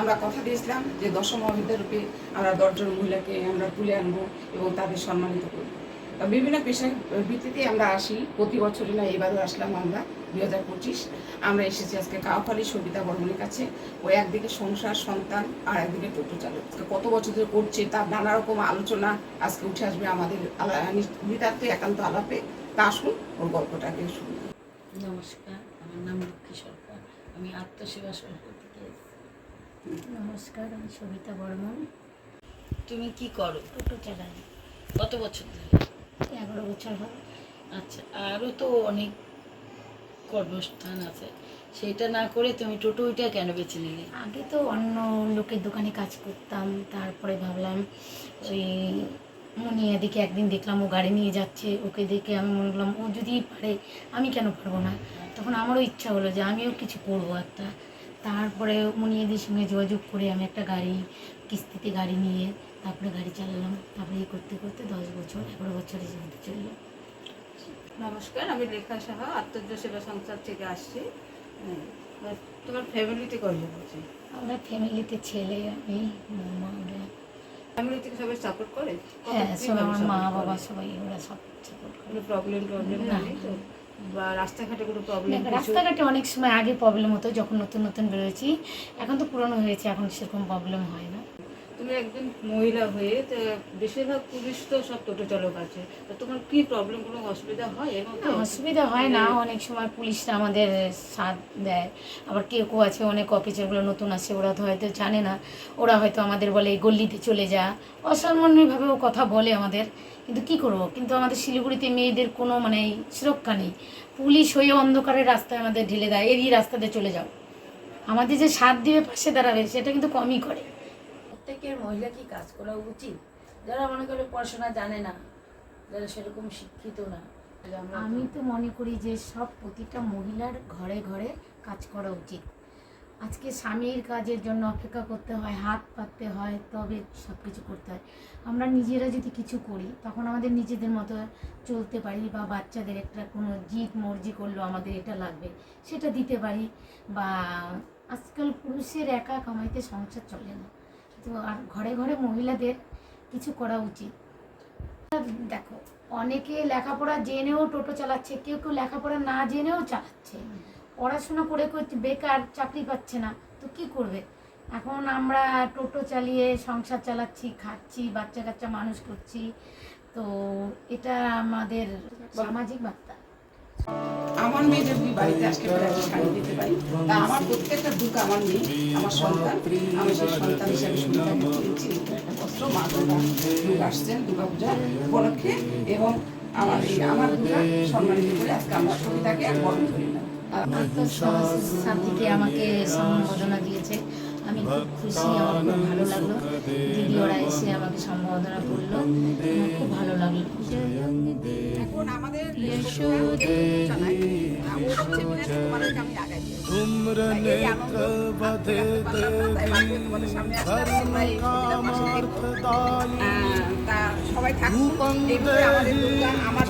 আমরা কথা দিয়েছিলাম যে দশম রূপে আমরা দশজন মহিলাকে আমরা তুলে আনব এবং তাদের সম্মানিত করব। বিভিন্ন পেশার ভিত্তিতে আমরা আসি। প্রতি বছরই না, এবারও আসলাম আমরা, দুই হাজার পঁচিশ। আমরা এসেছি আজকে কাউখালী সবিতা বর্মনের কাছে। ও একদিকে সংসার, সন্তান আর একদিকে টোটো চালক। কত বছর ধরে করছে, তার নানা রকম আলোচনা আজকে উঠে আসবে আমাদের নিতান্ত একান্ত আলাপে। তা আসুন, ওর গল্পটাকে শুনি। নমস্কার, আমার নাম লক্ষ্মী সরকার। আমি আত্মসেবা সরকার থেকে। নমস্কার আমি সবিতা বর্মন। তুমি কি করো? টোটো চালাই। কত বছর ধরে? এগারো বছর হয় আচ্ছা আরও তো অনেক কর্মস্থান আছে। সেটা না করে তুমি টোটো ওইটা কেন বেছে নিলে? আগে তো অন্য লোকের দোকানে কাজ করতাম তারপরে ভাবলাম ওই মনিয়া দিকে একদিন দেখলাম ও গাড়ি নিয়ে যাচ্ছে ওকে দেখে আমি মনে করলাম ও যদি পারে আমি কেন পারব না? তখন আমারও ইচ্ছা হলো যে আমিও কিছু করব একটা। তারপরে মনিয়াদির সঙ্গে যোগাযোগ করে আমি একটা গাড়ি কিস্তিতে গাড়ি নিয়ে তারপরে গাড়ি চালালাম। তারপরে এই করতে করতে দশ বছর এগারো বছরে যেতে চলল। নমস্কার আমি রেখা সাহা আত্মর্য সেবা সংস্থার থেকে আসছি। হ্যাঁ, তোমার ফ্যামিলিতে কয়জন আছে? আমরা ফ্যামিলিতে ছেলে আমি মা ওরা ফ্যামিলি থেকে সবাই সাপোর্ট করে? হ্যাঁ সব আমার মা বাবা সবাই ওরা সব সাপোর্ট করে। প্রবলেম টবলেম না। বা রাস্তাঘাটে কোনো প্রবলেম রাস্তাঘাটে অনেক সময় আগে প্রবলেম হতো যখন নতুন নতুন বেরোয়েছি। এখন তো পুরনো হয়েছে এখন সেরকম প্রবলেম হয় না। তুমি একজন মহিলা হয়ে বেশিরভাগ পুলিশ তো সব টোটো চালক আছে। তো তোমার কি প্রবলেম কোনো অসুবিধা হয়? মধ্যে অসুবিধা হয় না। অনেক সময় পুলিশরা আমাদের সাথ দেয়। আবার কেউ কেউ আছে, অনেক অফিসারগুলো নতুন আসে ওরা তো হয়তো জানে না। ওরা হয়তো আমাদের বলে, এই গল্লিতে চলে যা। অসম্মানভাবেও কথা বলে আমাদের। কিন্তু কি করব? কিন্তু আমাদের শিলিগুড়িতে মেয়েদের কোনো মানে সুরক্ষা নেই। পুলিশ হয়ে অন্ধকারের রাস্তায় আমাদের ঢেলে দেয় এই রাস্তাতে চলে যাও। আমাদের যে সাথ দিবে পাশে দাঁড়াবে, সেটা কিন্তু কমই করে। প্রত্যেকের মহিলা কি কাজ করা উচিত? যারা মনে করে পড়াশোনা জানে না যারা সেরকম শিক্ষিত না আমি তো মনে করি যে সব প্রতিটা মহিলার ঘরে ঘরে কাজ করা উচিত। আজকে স্বামীর কাজের জন্য অপেক্ষা করতে হয় হাত পাততে হয় তবে সব কিছু করতে হয়। আমরা নিজেরা যদি কিছু করি তখন আমাদের নিজেদের মতো চলতে পারি বা বাচ্চাদের একটা কোনো জিদ মর্জি করল আমাদের এটা লাগবে সেটা দিতে পারি বা আজকাল পুরুষের একা কামাইতে সংসার চলে না। তো আর ঘরে ঘরে মহিলাদের কিছু করা উচিত। দেখো অনেকে লেখাপড়া জেনেও টোটো চালাচ্ছে কেউ কেউ লেখাপড়া না জেনেও চালাচ্ছে। পড়াশোনা করে বেকার চাকরি পাচ্ছে না তো কি করবে? এখন আমরা টোটো চালিয়ে সংসার চালাচ্ছি খাচ্ছি বাচ্চা কাচ্চা মানুষ করছি তো এটা আমাদের সামাজিক বার্তা। আমার মেয়ে যদি বাড়িতে পারে আমি শাড়ি দিতে পারি, তা আমার প্রত্যেকটা দুঃখ আমার মেয়ে, আমার সন্তান, আমি সেই সন্তান হিসাবে সুবিধাকে বস্ত্র, মা দুর্গা আসছেন, দুর্গা পূজা উপলক্ষে, এবং আমার এই আমার দুর্গা সম্মানিত করে আজকে আমরা সবিতাকে বরণ করি। না আমাকে সম্বোধনা দিয়েছে। আমি খুব খুশি আমার খুব ভালো লাগল দিদিওরা এসে আমাকে সম্বোধনা করল আমার খুব ভালো লাগল আমাদের সবাই থাকুক এইভাবে আমাদের আমার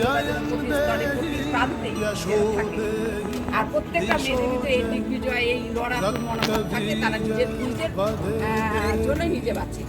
আর প্রত্যেকটা মেয়েদের এই বিজয় এই লড়াকু মনোভাব থাকে, তারা নিজের নিজের নিজে বাঁচে।